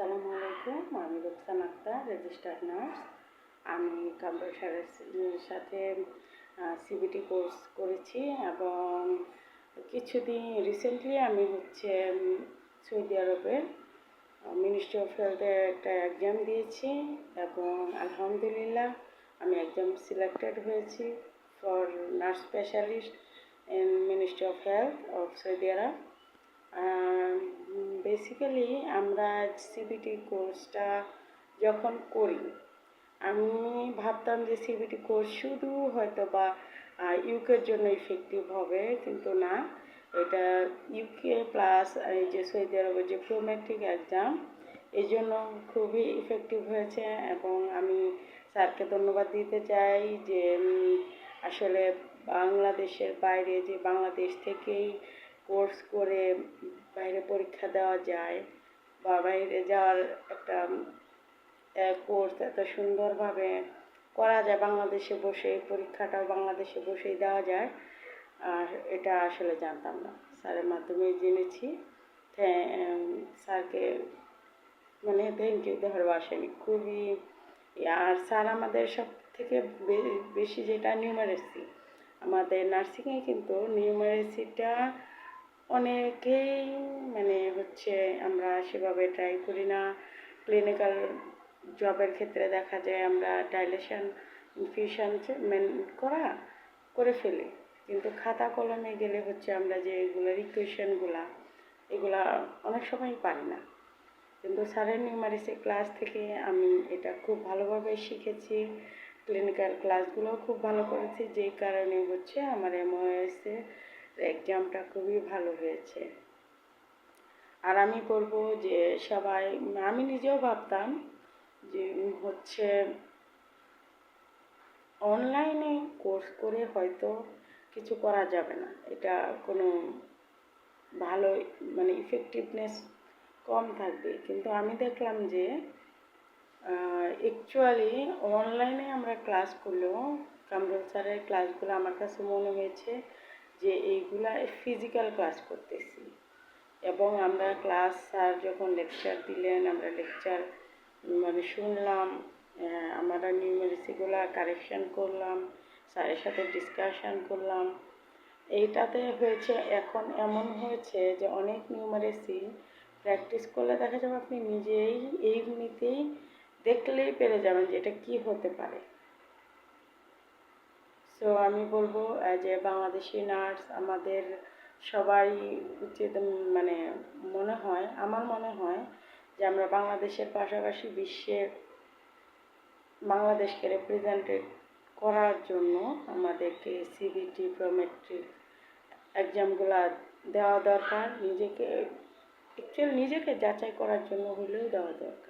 আসসালামু আলাইকুম। আমি রুকসান আক্তার রেজিস্টার্ড নার্স আমি কম্পিউটারের সাথে সিবিটি কোর্স করেছি এবং কিছুদিন রিসেন্টলি আমি হচ্ছে সৌদি আরবের মিনিস্ট্রি অফ হেলথে একটা এক্সাম দিয়েছি এবং আলহামদুলিল্লাহ আমি এক্সাম সিলেক্টেড হয়েছি for nurse specialist in ministry of health of Saudi Arab. Basically আমরা সিবিটি কোর্সটা যখন করি, আমি ভাবতাম যে সিবিটি কোর্স শুধু হয়তো বা ইউকের জন্য ইফেক্টিভ হবে, কিন্তু না। এটা ইউকে প্লাস এই যে সৌদি আরবের যে প্রোমেট্রিক এক্সাম এই জন্য খুবই ইফেক্টিভ হয়েছে এবং আমি স্যারকে ধন্যবাদ দিতে চাই যে আসলে বাংলাদেশের বাইরে যে বাংলাদেশ থেকেই কোর্স করে বাইরে পরীক্ষা দেওয়া যায়। বা বাইরে যাওয়ার একটা কোর্স এত সুন্দরভাবে করা যায়, বাংলাদেশে বসে পরীক্ষাটাও বাংলাদেশে বসেই দেওয়া যায়। আর এটা আসলে জানতাম না। স্যারের মাধ্যমে জেনেছি। স্যারকে মানে থ্যাংক ইউ দেওয়ার আসেনি। খুবই, আর স্যার আমাদের সব থেকে বেশি যেটা নিউমারেসি আমাদের নার্সিংয়ে কিন্তু নিউমারেসিটা অনেকেই মানে হচ্ছে আমরা সেভাবে ট্রাই করি না। ক্লিনিক্যাল জবের ক্ষেত্রে দেখা যায় আমরা ডাইলেশন ইনফিউশন মেন করা, করে ফেলি। কিন্তু খাতা কলমে গেলে হচ্ছে আমরা যে এগুলোর ইকুয়েশনগুলা এগুলা অনেক সময় পারি না। কিন্তু স্যারের নিউমারিসি ক্লাস থেকে আমি এটা খুব ভালোভাবে শিখেছি। ক্লিনিক্যাল ক্লাসগুলোও খুব ভালো করেছি। যেই কারণে হচ্ছে আমার এমওএসে এক্সামটা খুবই ভালো হয়েছে। আর আমি বলব যে সবাই, আমি নিজেও ভাবতাম যে হচ্ছে অনলাইনে কোর্স করে হয়তো কিছু করা যাবে না। এটা কোনো ভালো মানে ইফেক্টিভনেস কম থাকবে। কিন্তু আমি দেখলাম যে অ্যাকচুয়ালি অনলাইনে আমরা ক্লাস করলেও, কামরুল স্যারের ক্লাসগুলো আমার কাছে মনে হয়েছে যে এইগুলা ফিজিক্যাল ক্লাস করতেছি। এবং আমরা ক্লাস স্যার যখন লেকচার দিলেন, আমরা লেকচার মানে শুনলাম আমরা নিউমেরিসিগুলো কারেকশন করলাম স্যারের সাথে ডিসকাশন করলাম। এইটাতে হয়েছে, এখন এমন হয়েছে যে অনেক নিউমারেসি প্র্যাকটিস করলে দেখা যাবে আপনি নিজেই এইমনিতেই দেখলেই পেরে যাবেন যে এটা কী হতে পারে। সো আমি বলব যে বাংলাদেশি নার্স আমাদের সবাই উচিত মানে মনে হয়, আমার মনে হয় যে আমরা বাংলাদেশের পাশাপাশি বিশ্বের বাংলাদেশকে রিপ্রেজেন্টেড করার জন্য আমাদেরকে সিবিটি প্রোমেট্রিক এক্সামগুলো দেওয়া দরকার। নিজেকে অ্যাকচুয়ালি নিজেকে যাচাই করার জন্য হলেও দেওয়া দরকার।